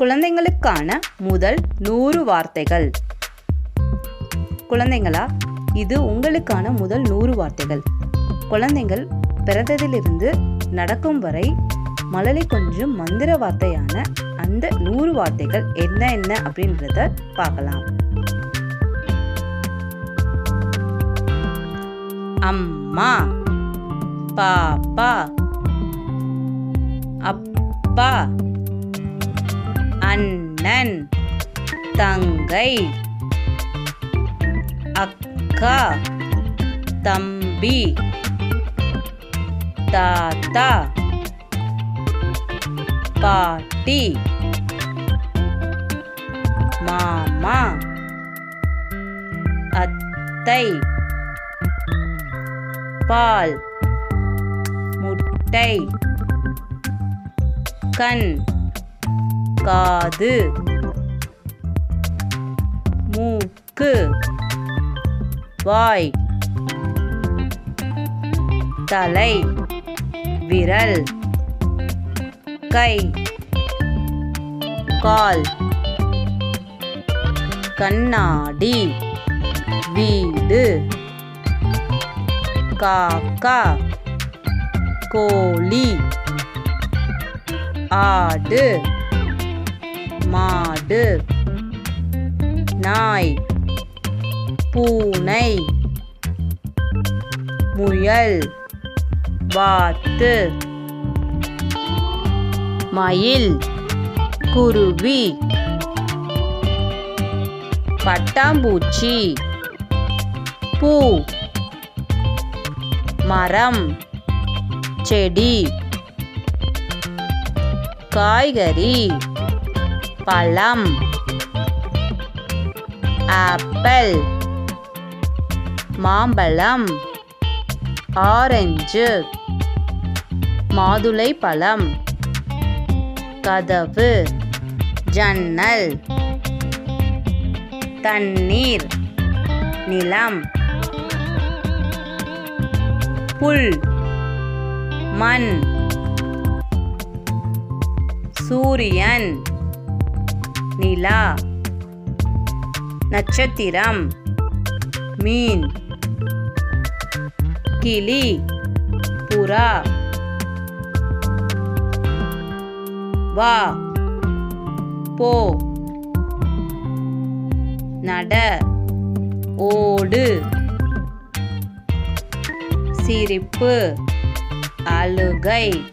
குழந்தைங்களுக்கான முதல் நூறு வார்த்தைகள். குழந்தைங்களா இது உங்களுக்கான முதல் நூறு வார்த்தைகள். குழந்தைகள் பிறந்ததிலிருந்து நடக்கும் வரை மழலை கொஞ்சம் மந்திர வார்த்தையான அந்த நூறு வார்த்தைகள் என்ன என்ன அப்படின்றத பார்க்கலாம். அம்மா பாப்பா அப்பா அண்ணன் தங்கை அக்கா தம்பி தாத்தா பாட்டி மாமா அத்தை பால் முட்டை கண் காது மூக்கு. வாய். தலை. விரல். கை. கால். கண்ணாடி. வீடு. காக்கா. கோழி. ஆடு. மாடு. நாய். பூனை. முயல். வாத்து. மயில். குருவி. பட்டாம்பூச்சி. பூ. மரம். செடி. காய்கறி. பழம் ஆப்பிள் மாம்பழம் ஆரஞ்சு மாதுளை பழம் கதவு ஜன்னல் தண்ணீர் நிலம் புல் மண் சூரியன் நிலா. நட்சத்திரம். மீன். கிளி. புறா. வா. போ. நட. ஓடு. சிரிப்பு. அழுகை.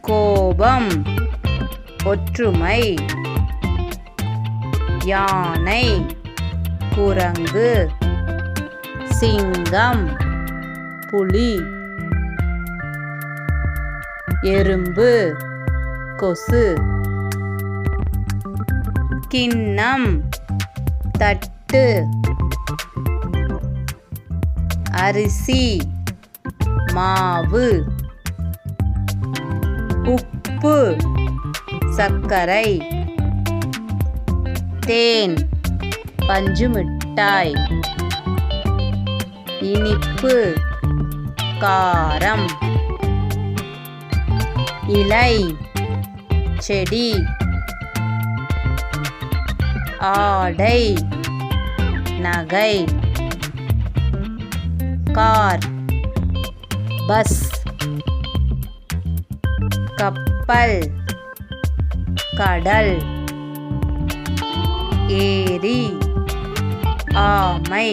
கோபம். ஒற்றுமை. யானை குரங்கு சிங்கம் புலி எறும்பு கொசு கிண்ணம் தட்டு அரிசி மாவு உப்பு. சர்க்கரை தேன் பஞ்சு மிட்டாய் இனிப்பு காரம் இலை செடி ஆடை நகை கார் பஸ் கப்பல் கடல் ஏரி ஆமை